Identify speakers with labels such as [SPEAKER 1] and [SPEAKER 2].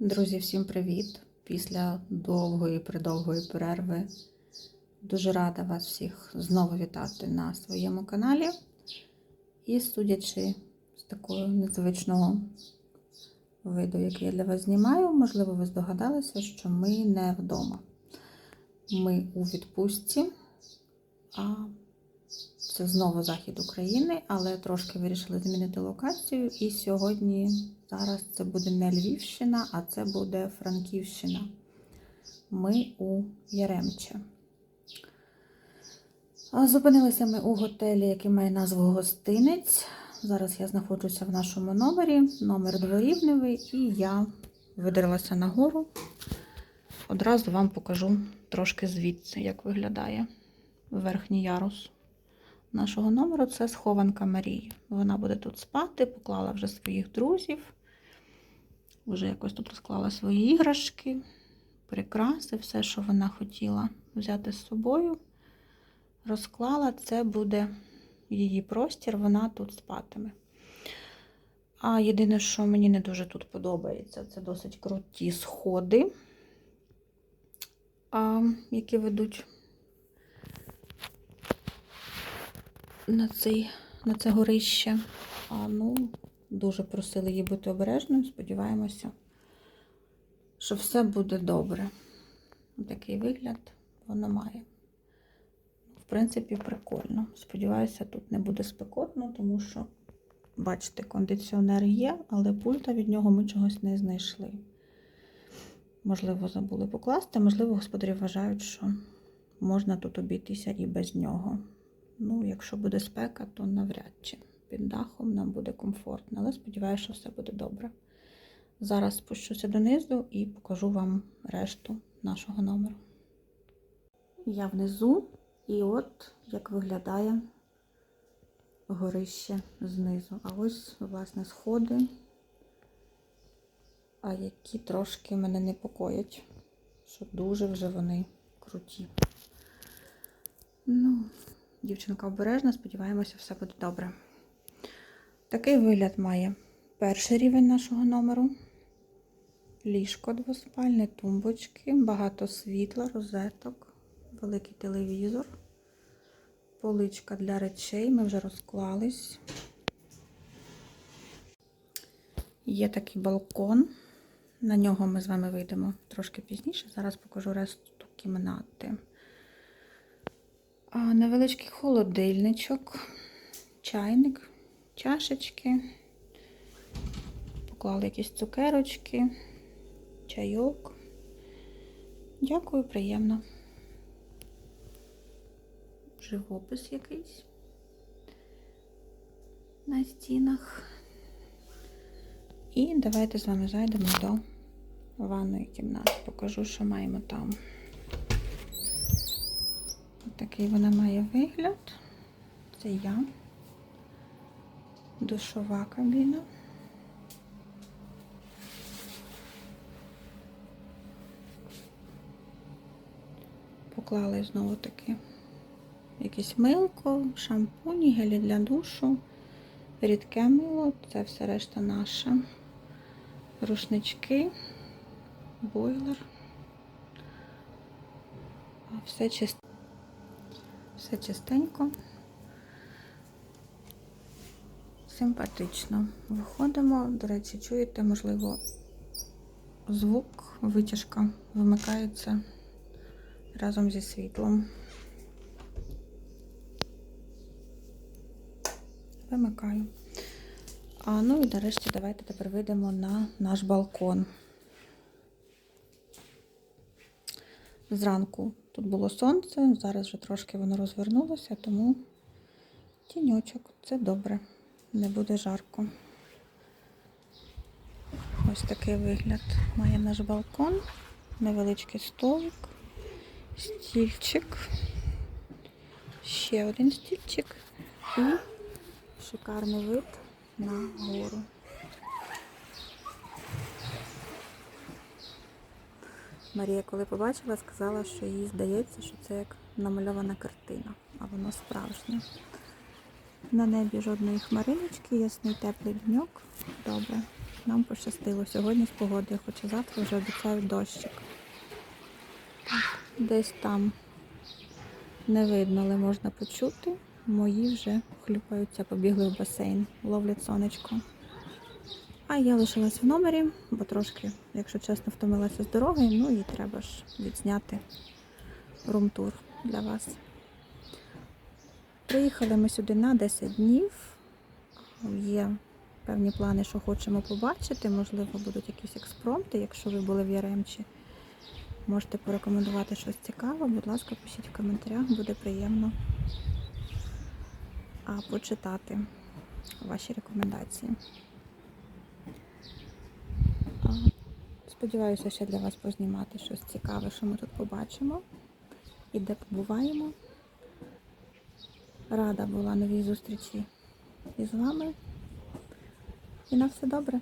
[SPEAKER 1] Друзі, всім привіт! Після довгої придовгої перерви дуже рада вас всіх знову вітати на своєму каналі. І судячи з такого незвичного виду, який я для вас знімаю, можливо, ви здогадалися, що ми не вдома. Ми у відпустці, а це знову захід України, але трошки вирішили змінити локацію. І сьогодні, зараз це буде не Львівщина, а це буде Франківщина. Ми у Яремче. Зупинилися ми у готелі, який має назву Гостинець. Зараз я знаходжуся в нашому номері, номер дворівневий, і я видерлася нагору. Одразу вам покажу трошки звідси, як виглядає верхній ярус нашого номеру. Це схованка Марії. Вона буде тут спати, поклала вже своїх друзів, вже якось тут розклала свої іграшки, прикраси, все, що вона хотіла взяти з собою. Розклала, це буде її простір, вона тут спатиме. А єдине, що мені не дуже тут подобається, це досить круті сходи, які ведуть на, цей, на це горище. А, ну, дуже просили її бути обережним. Сподіваємося, що все буде добре. Такий вигляд воно має. В принципі, прикольно. Сподіваюся, тут не буде спекотно, тому що, бачите, кондиціонер є, але пульта від нього ми чогось не знайшли. Можливо, забули покласти, можливо, господарі вважають, що можна тут обійтися і без нього. Ну, якщо буде спека, то навряд чи під дахом нам буде комфортно, але сподіваюся, що все буде добре. Зараз спущуся донизу і покажу вам решту нашого номеру. Я внизу, і от як виглядає горище знизу. А ось, власне, сходи, а які трошки мене непокоять, що дуже вже вони круті. Ну, Дівчинка обережна, сподіваємося, все буде добре. Такий вигляд має перший рівень нашого номеру. Ліжко двоспальне, тумбочки, багато світла, розеток, великий телевізор, поличка для речей. Ми вже розклались. Є такий балкон. На нього ми з вами вийдемо трошки пізніше. Зараз покажу решту кімнати. Невеличкий холодильничок, чайник, чашечки, поклали якісь цукерочки, чайок. Дякую, приємно. Живопис якийсь на стінах. І давайте з вами зайдемо до ванної кімнати. Покажу, що маємо там. Такий вона має вигляд. Це я. Душова кабіна. Поклали знову таки якесь милко, шампуні, гелі для душу, рідке мило, це все решта наше. Рушнички, бойлер. Все чисто. Все чистенько, симпатично. Виходимо, до речі, чуєте, можливо, звук, витяжка вимикається разом зі світлом. Вимикаю. А ну і нарешті давайте тепер вийдемо на наш балкон. Зранку Тут було сонце, зараз вже трошки воно розвернулося, тому тіньочок, це добре, не буде жарко. Ось такий вигляд має наш балкон, невеличкий столик, стільчик, ще один стільчик і шикарний вид на гору. Марія, коли побачила, сказала, що їй здається, що це як намальована картина, а воно справжнє. На небі жодної хмариночки, ясний теплий дньок. Добре. нам пощастило сьогодні з погодою, хоча завтра вже обіцяють дощик. Десь там не видно, але можна почути. Мої вже хлюпаються, побігли в басейн, ловлять сонечко. А я лишилась в номері, бо трошки, якщо чесно, втомилася з дороги, ну і треба ж відзняти румтур для вас. Приїхали ми сюди на 10 днів. Є певні плани, що хочемо побачити. Можливо, будуть якісь експромти. Якщо ви були в Яремчі, можете порекомендувати щось цікаве. Будь ласка, пишіть в коментарях, буде приємно почитати ваші рекомендації. А, Сподіваюся, ще для вас познімати щось цікаве, що ми тут побачимо і де побуваємо. Рада була новій зустрічі із вами. І на все добре.